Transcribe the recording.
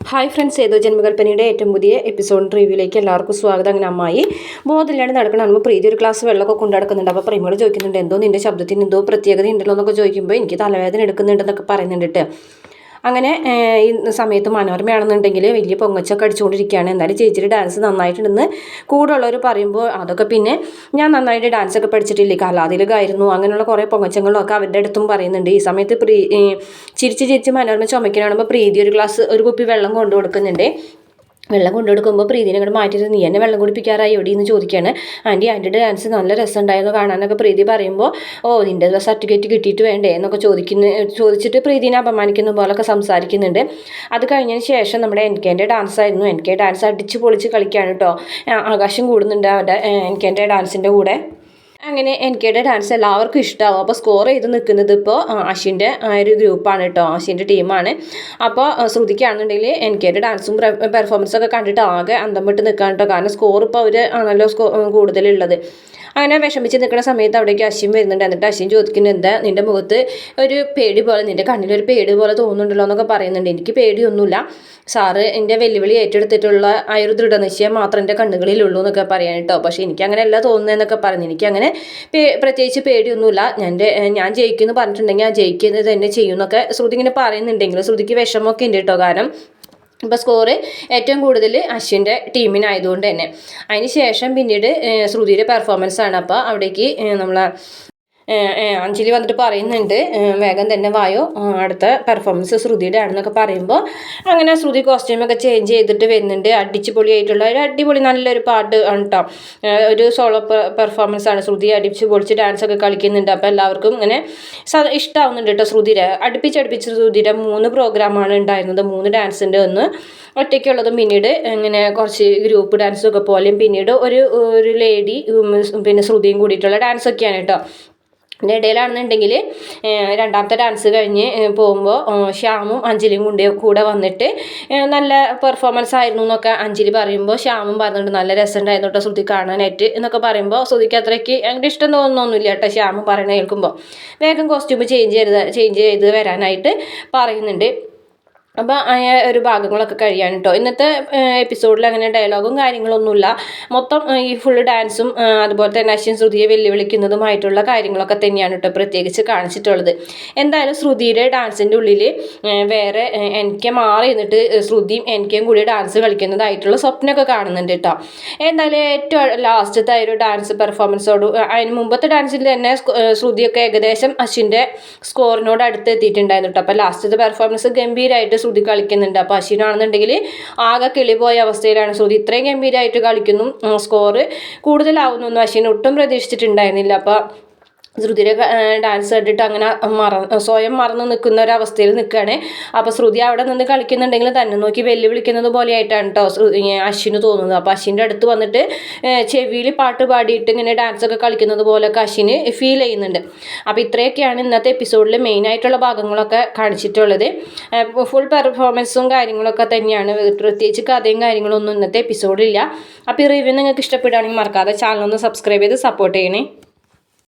Hi friends ഏതോ ജന്മകൽപ്പനയുടെ ഏറ്റവും പുതിയ എപ്പിസോഡ് റിവ്യൂലേക്ക് എല്ലാവർക്കും സ്വാഗതം അങ്ങനെ അമ്മായി ബോധമില്ലാണ്ട് നടക്കണം നമ്മൾ പ്രീതി ഒരു ക്ലാസ് വെള്ളമൊക്കെ കൊണ്ടു നടക്കുന്നുണ്ട് അപ്പോൾ പ്രീമോട് ചോദിക്കുന്നുണ്ട് എന്തോ നിന്റെ ശബ്ദത്തിന് എന്തോ പ്രത്യേകത ഉണ്ടല്ലോ എന്നൊക്കെ ചോദിക്കുമ്പോൾ എനിക്ക് തലവേദന എടുക്കുന്നുണ്ടെന്നൊക്കെ പറയുന്നുണ്ട്. അങ്ങനെ ഈ സമയത്ത് മനോരമയാണെന്നുണ്ടെങ്കിൽ വലിയ പൊങ്ങച്ചൊക്കെ അടിച്ചുകൊണ്ടിരിക്കുകയാണ്. എന്നാലും ചേച്ചിയുടെ ഡാൻസ് നന്നായിട്ടുണ്ടെന്ന് കൂടെ ഉള്ളവർ പറയുമ്പോൾ അതൊക്കെ പിന്നെ ഞാൻ നന്നായിട്ട് ഡാൻസ് ഒക്കെ പഠിച്ചിട്ടില്ലേ കലാതിലകായിരുന്നു അങ്ങനെയുള്ള കുറേ പൊങ്ങച്ചങ്ങളൊക്കെ അവരുടെ അടുത്തും പറയുന്നുണ്ട്. ഈ സമയത്ത് പ്രീ ചിരിച്ച് ചിരിച്ച് മനോരമ ചുമക്കണാകുമ്പോൾ പ്രീതി ഒരു ഗ്ലാസ് ഒരു കുപ്പി വെള്ളം കൊണ്ടു കൊടുക്കുന്നുണ്ട് വെള്ളം കൊണ്ടു കൊടുക്കുമ്പോൾ പ്രീതിനെ അങ്ങോട്ട് മാറ്റിയിട്ട് നീ എന്നെ വെള്ളം കുടിപ്പിക്കാറായി എവിടെ എന്ന് ചോദിക്കുകയാണ് ആന്റി ആന്റിയുടെ ഡാൻസ് നല്ല രസമുണ്ടായിരുന്നു കാണാനൊക്കെ പ്രീതി പറയുമ്പോൾ ഓ നിന്റെ സർട്ടിഫിക്കറ്റ് കിട്ടിയിട്ട് വേണ്ടേ? എന്നൊക്കെ ചോദിക്കുന്ന ചോദിച്ചിട്ട് പ്രീതിനെ അപമാനിക്കുന്ന പോലൊക്കെ സംസാരിക്കുന്നുണ്ട്. അത് കഴിഞ്ഞതിന് ശേഷം നമ്മുടെ എൻ കെന്റെ ഡാൻസ് ആയിരുന്നു. എൻ കെ ഡാൻസ് അടിച്ച് പൊളിച്ച് കളിക്കുകയാണ് കേട്ടോ ആകാശം കൂടുന്നുണ്ട് അവരുടെ എൻ കെന്റെ ഡാൻസിന്റെ കൂടെ. അങ്ങനെ എൻ കെയുടെ ഡാൻസ് എല്ലാവർക്കും ഇഷ്ടമാവും അപ്പോൾ സ്കോർ ചെയ്ത് നിൽക്കുന്നത് ഇപ്പോൾ ആഷിന്റെ ഒരു ഗ്രൂപ്പാണ് കേട്ടോ ആഷിന്റെ ടീമാണ് അപ്പോൾ ശ്രുതിക്കാണെന്നുണ്ടെങ്കിൽ എൻ കെയുടെ ഡാൻസും പെർഫോമൻസും ഒക്കെ കണ്ടിട്ട് ആകെ അന്തം വിട്ട് നിൽക്കാൻ കേട്ടോ കാരണം സ്കോർ ഇപ്പോൾ അവർ ആണല്ലോ സ്കോ കൂടുതലുള്ളത്. അങ്ങനെ വിഷമിച്ച് നിൽക്കുന്ന സമയത്ത് അവിടേക്ക് അശ്വിൻ വരുന്നുണ്ട്. എന്നിട്ട് അശ്വിൻ ചോദിക്കുന്നത് എന്താ നിന്റെ മുഖത്ത് ഒരു പേടി പോലെ നിന്റെ കണ്ണിലൊരു പേടി പോലെ തോന്നുന്നുണ്ടല്ലോ എന്നൊക്കെ പറയുന്നുണ്ട്. എനിക്ക് പേടിയൊന്നുമില്ല. സാറ് എന്റെ വെല്ലുവിളി ഏറ്റെടുത്തിട്ടുള്ള ആ ഒരു ദൃഢനിശ്ചയം മാത്രം എന്റെ കണ്ണുകളിലുള്ളൂ എന്നൊക്കെ പറയാൻ കേട്ടോ. പക്ഷേ എനിക്ക് അങ്ങനെ അല്ല തോന്നുന്നതെന്നൊക്കെ പറഞ്ഞു. എനിക്കങ്ങനെ പേ പ്രത്യേകിച്ച് പേടിയൊന്നുമില്ല. ഞാൻ ഞാൻ ജയിക്കുമെന്ന് പറഞ്ഞിട്ടുണ്ടെങ്കിൽ ആ ജയിക്കുന്നത് തന്നെ ചെയ്യുമെന്നൊക്കെ ശ്രുതി ഇങ്ങനെ പറയുന്നുണ്ടെങ്കിലും ശ്രുതിക്ക് വിഷമമൊക്കെ ഉണ്ട് കേട്ടോ. കാരണം ഇപ്പോൾ സ്കോറ് ഏറ്റവും കൂടുതൽ അശ്വിന്റെ ടീമിനായതുകൊണ്ട് തന്നെ. അതിന് ശേഷം പിന്നീട് ശ്രുതിയുടെ പെർഫോമൻസ് ആണ്. അപ്പോൾ അവിടേക്ക് നമ്മളെ അഞ്ജലി വന്നിട്ട് പറയുന്നുണ്ട്. വേഗം തന്നെ വായോ. അടുത്ത പെർഫോമൻസ് ശ്രുതിയുടെ ആണെന്നൊക്കെ പറയുമ്പോൾ അങ്ങനെ ശ്രുതി കോസ്റ്റ്യൂമൊക്കെ ചേഞ്ച് ചെയ്തിട്ട് വരുന്നുണ്ട്. അടിച്ച് പൊളിയായിട്ടുള്ള ഒരു അടിപൊളി നല്ലൊരു പാട്ട് ആണ് കേട്ടോ ഒരു സോളോ പെർഫോമൻസ് ആണ് ശ്രുതി അടിച്ച് പൊളിച്ച് ഡാൻസ് ഒക്കെ കളിക്കുന്നുണ്ട്. അപ്പോൾ എല്ലാവർക്കും ഇങ്ങനെ ഇഷ്ടമാവുന്നുണ്ട് കേട്ടോ ശ്രുതിയുടെ. അടുപ്പിച്ചടുപ്പിച്ച് ശ്രുതിയുടെ മൂന്ന് പ്രോഗ്രാമാണ് ഉണ്ടായിരുന്നത്. മൂന്ന് ഡാൻസിന്റെ ഒന്ന്. ഒറ്റയ്ക്കുള്ളതും പിന്നീട് ഇങ്ങനെ കുറച്ച് ഗ്രൂപ്പ് ഡാൻസും ഒക്കെ പോലെയും പിന്നീട് ഒരു ഒരു ലേഡി പിന്നെ ശ്രുതിയും കൂടിയിട്ടുള്ള ഡാൻസൊക്കെയാണ് കേട്ടോ ഇതിന്റെ ഇടയിലാണെന്നുണ്ടെങ്കിൽ രണ്ടാമത്തെ ഡാൻസ് കഴിഞ്ഞ് പോകുമ്പോൾ ശ്യാമും അഞ്ജലിയും കൊണ്ട് കൂടെ വന്നിട്ട് നല്ല പെർഫോമൻസ് ആയിരുന്നു എന്നൊക്കെ അഞ്ജലി പറയുമ്പോൾ ശ്യാമും പറഞ്ഞിട്ട് നല്ല രസമുണ്ടായിരുന്നു കേട്ടോ ശ്രുതി കാണാനായിട്ട് എന്നൊക്കെ പറയുമ്പോൾ ശ്രുതിക്ക് അത്രയ്ക്ക് അങ്ങനെ ഇഷ്ടം തോന്നുന്നൊന്നുമില്ല കേട്ടോ ശ്യാമും പറയണ കേൾക്കുമ്പോൾ വേഗം കോസ്റ്റ്യൂം ചേഞ്ച് ചെയ്ത് ചേഞ്ച് ചെയ്ത് വരാനായിട്ട് പറയുന്നുണ്ട്. അപ്പോൾ ആ ഒരു ഭാഗങ്ങളൊക്കെ കഴിയാണ് കേട്ടോ ഇന്നത്തെ എപ്പിസോഡിൽ അങ്ങനെ ഡയലോഗും കാര്യങ്ങളൊന്നുമില്ല. മൊത്തം ഈ ഫുള്ള് ഡാൻസും അതുപോലെ തന്നെ അശ്വിൻ ശ്രുതിയെ വെല്ലുവിളിക്കുന്നതുമായിട്ടുള്ള കാര്യങ്ങളൊക്കെ തന്നെയാണ് കേട്ടോ പ്രത്യേകിച്ച് കാണിച്ചിട്ടുള്ളത്. എന്തായാലും ശ്രുതിയുടെ ഡാൻസിന്റെ ഉള്ളിൽ വേറെ എനിക്ക് മാറി നിന്നിട്ട് ശ്രുതിയും എനിക്കും കൂടി ഡാൻസ് കളിക്കുന്നതായിട്ടുള്ള സ്വപ്നമൊക്കെ കാണുന്നുണ്ട് കേട്ടോ എന്തായാലും ഏറ്റവും ലാസ്റ്റത്തെ ഒരു ഡാൻസ് പെർഫോമൻസോട് അതിന് മുമ്പത്തെ ഡാൻസിൽ തന്നെ ശ്രുതിയൊക്കെ ഏകദേശം അശ്വിന്റെ സ്കോറിനോട് അടുത്ത് എത്തിയിട്ടുണ്ടായിരുന്നു കേട്ടോ അപ്പോൾ ലാസ്റ്റത്തെ പെർഫോമൻസ് ഗംഭീരമായിട്ട് ശ്രുതി കളിക്കുന്നുണ്ട്. അപ്പോൾ അശ്വിനാണെന്നുണ്ടെങ്കിൽ ആകെ കിളിപോയ അവസ്ഥയിലാണ് ശ്രുതി. ഇത്രയും ഗംഭീരമായിട്ട് കളിക്കുന്നു. സ്കോറ് കൂടുതലാവുന്നൊന്നും അശ്വിൻ ഒട്ടും പ്രതീക്ഷിച്ചിട്ടുണ്ടായിരുന്നില്ല. അപ്പോൾ ശ്രുതിയുടെ ഡാൻസ് കണ്ടിട്ട് അങ്ങനെ മറ സ്വയം മറന്ന് നിൽക്കുന്ന ഒരു അവസ്ഥയിൽ നിൽക്കുകയാണ്. അപ്പോൾ ശ്രുതി അവിടെ നിന്ന് കളിക്കുന്നുണ്ടെങ്കിൽ തന്നെ നോക്കി വെല്ലുവിളിക്കുന്നത് പോലെയായിട്ടാണ് കേട്ടോ അശ്വിന് തോന്നുന്നത്. അപ്പോൾ അശ്വിന്റെ അടുത്ത് വന്നിട്ട് ചെവിയിൽ പാട്ട് പാടിയിട്ട് ഇങ്ങനെ ഡാൻസ് ഒക്കെ കളിക്കുന്നത് പോലെയൊക്കെ അശ്വിന് ഫീൽ ചെയ്യുന്നുണ്ട്. അപ്പോൾ ഇത്രയൊക്കെയാണ് ഇന്നത്തെ എപ്പിസോഡിൽ മെയിനായിട്ടുള്ള ഭാഗങ്ങളൊക്കെ കാണിച്ചിട്ടുള്ളത്. ഫുൾ പെർഫോമൻസും കാര്യങ്ങളൊക്കെ തന്നെയാണ്. പ്രത്യേകിച്ച് കഥയും കാര്യങ്ങളൊന്നും ഇന്നത്തെ എപ്പിസോഡില്ല അപ്പോൾ ഈ റിവ്യൂ നിങ്ങൾക്ക് ഇഷ്ടപ്പെടുകയാണെങ്കിൽ മറക്കാതെ ചാനൽ ഒന്ന് സബ്സ്ക്രൈബ് ചെയ്ത് സപ്പോർട്ട് ചെയ്യണേ.